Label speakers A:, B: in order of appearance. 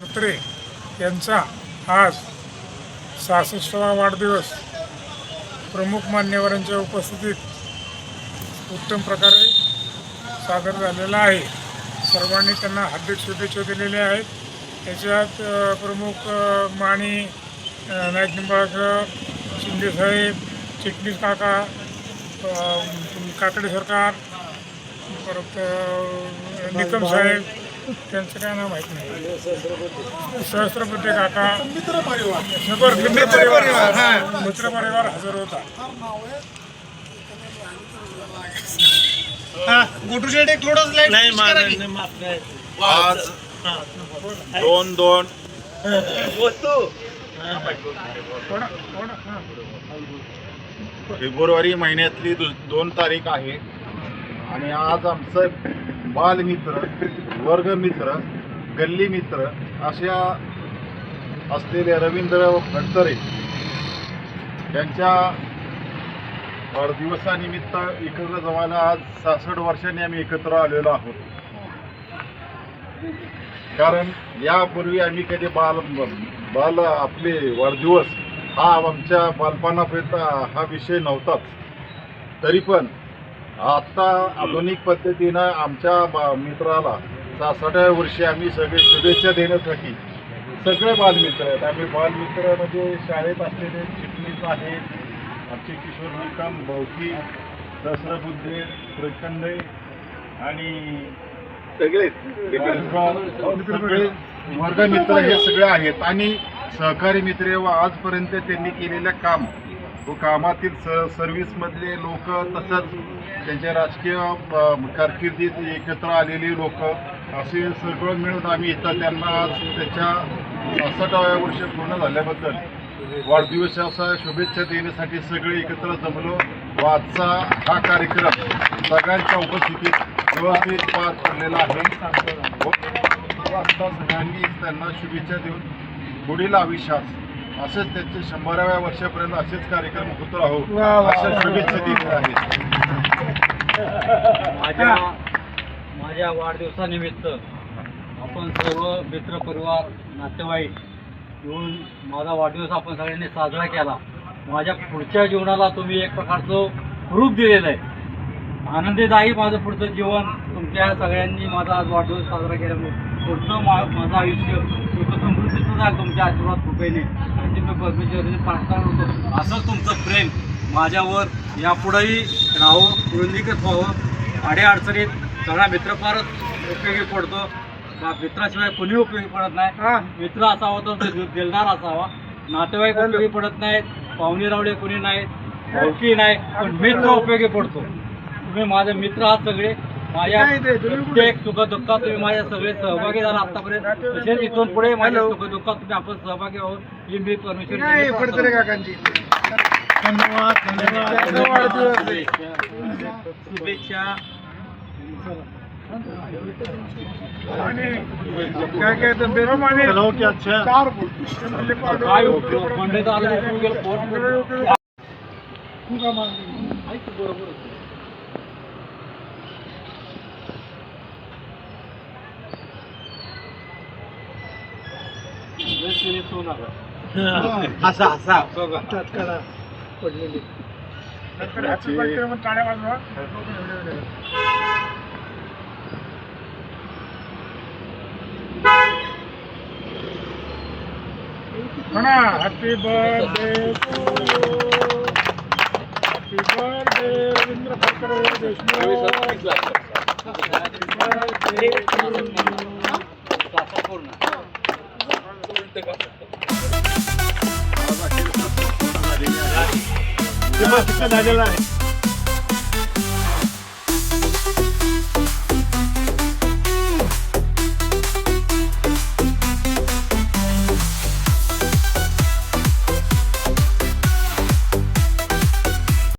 A: म्हात्रे यांचा आज सहासष्टवा वाढदिवस. प्रमुख मान्यवरांच्या उपस्थितीत उत्तम प्रकारे सादर झालेला आहे. सर्वांनी त्यांना हार्दिक शुभेच्छा दिलेल्या आहेत. त्याच्यात प्रमुख माणी अ, नाईक निंबाळकर शिंदेसाहेब चिटणीस काका काकडे सरकार परत निकम साहेब त्यांचं काय नाव माहीत नाही. सहस्त्रपती काका मित्र परिवार. मित्र परिवार. मित्र परिवार हजर होता.
B: एक थोडंच लाइट
C: नाही
B: आज
C: दोन दोन.
A: कोणा कोणा
C: फेब्रुवारी महिन्यातली दोन तारीख आहे. आणि आज आमचं बालमित्र वर्गमित्र गल्ली मित्र अशा असलेले रवींद्र फडतरे यांच्या वाढदिवसानिमित्त एकत्र जमायला आज सहासष्ट वर्षांनी आम्ही एकत्र आलेलो आहोत. कारण यापूर्वी आम्ही कधी बाल बाल आपले वाढदिवस हा आमच्या बालपणापर्यंत हा विषय नव्हताच. तरी पण आता आधुनिक पद्धतीनं आमच्या बा- मित्राला सासाठ्या वर्षी आम्ही सगळे शुभेच्छा देण्यासाठी सगळे बालमित्र आहेत. आम्ही बालमित्र म्हणजे शाळेत असलेले चिटणीस आहेत आमचे किशोर निकम भौकी दसरबुद्धे प्रचंडे आणि सगळे वर्गमित्र हे सगळे आहेत. आणि सहकारी मित्र व आजपर्यंत त्यांनी केलेलं काम व कामातील स सर्व्हिसमधले लोक तसंच त्यांच्या राजकीय कारकिर्दीत एकत्र आलेली लोक असे सगळं मिळून आम्ही इथं त्यांना आज त्याच्या सहासष्टाव्या वर्ष पूर्ण झाल्याबद्दल वाढदिवसाचा शुभेच्छा देण्यासाठी सगळे एकत्र जमलो. व आजचा हा कार्यक्रम सगळ्यांच्या उपस्थितीत व्यवस्थित पार पडलेला आहे. हो. व आता सगळ्यांनी त्यांना शुभेच्छा देऊन पुढील आयुष्यात असेच त्यांचे शंभराव्या वर्षापर्यंत असेच कार्यक्रम होत राहू अशा शुभेच्छा देत आहेत.
D: माझ्या माझ्या वाढदिवसानिमित्त आपण सर्व मित्र परिवार नातेवाईक येऊन माझा वाढदिवस आपण सगळ्यांनी साजरा केला. माझ्या पुढच्या जीवनाला तुम्ही एक प्रकारचं रूप दिलेलं आहे. आनंदीदायी माझं पुढचं जीवन तुमच्या सगळ्यांनी माझा आज वाढदिवस साजरा केल्यामुळे पुढचं मा माझं आयुष्य सुख जाईल तुमच्या आशीर्वाद कृपेने. अशी मी परमेश्वराने प्रार्थना करतो असंच तुमचं प्रेम माझ्यावर यापुढेही राहो रुंदीकच व्हावं. अडीअडचणीत सगळा मित्र फारच उपयोगी पडतो. मित्राशिवाय कोणी उपयोगी पडत नाही. मित्र असावा तर दिलदार असावा. नातेवाईक उपयोगी पडत नाहीत. पाहुणे रावळे कोणी नाहीत. भावकी नाही. पण मित्र उपयोगी पडतो. तुम्ही माझे मित्र आहात सगळे. माझ्या प्रत्येक सुखदुःखात तुम्ही माझ्या सगळे सहभागी झाला आतापर्यंत. तसेच इथून पुढे माझ्या सुखदुःखात तुम्ही आपण सहभागी आहोत. ही मी परमेश्वर
B: काकांची.
D: धन्यवाद. शुभेच्छा.
A: आणि
B: काय काय
D: काय उपयोग
B: असा असा
A: तात्काळ पडलेली. हॅपी बर्थडे म्हणून टाळ्या वाजवा. म्हणा happy birthday to happy birthday Ravindra Phadkar Deshmukh
C: झालेला आहे